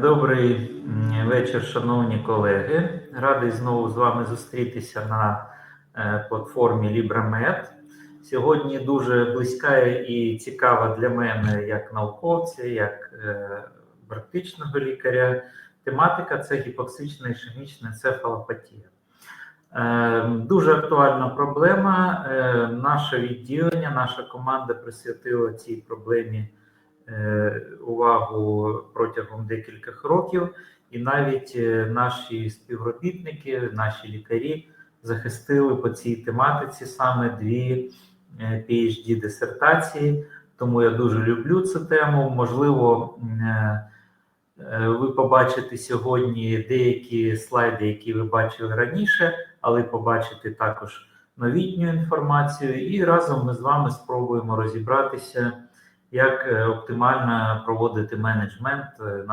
Добрий вечір, шановні колеги. Радий знову з вами зустрітися на е, платформі LibraMed. Сьогодні дуже близька і цікава для мене як науковця, як е, практичного лікаря. Тематика це гіпоксична ішемічна енцефалопатія. Е, Дуже актуальна проблема. Наше відділення, наша команда присвятила цій проблемі увагу протягом декількох років, і навіть е, наші співробітники, наші лікарі захистили по цій тематиці саме дві е, phd дисертації. Тому я дуже люблю цю тему. Можливо, е, е, ви побачите сьогодні деякі слайди, які ви бачили раніше, але побачите також новітню інформацію, і разом ми з вами спробуємо розібратися, як е, оптимально проводити менеджмент е, наших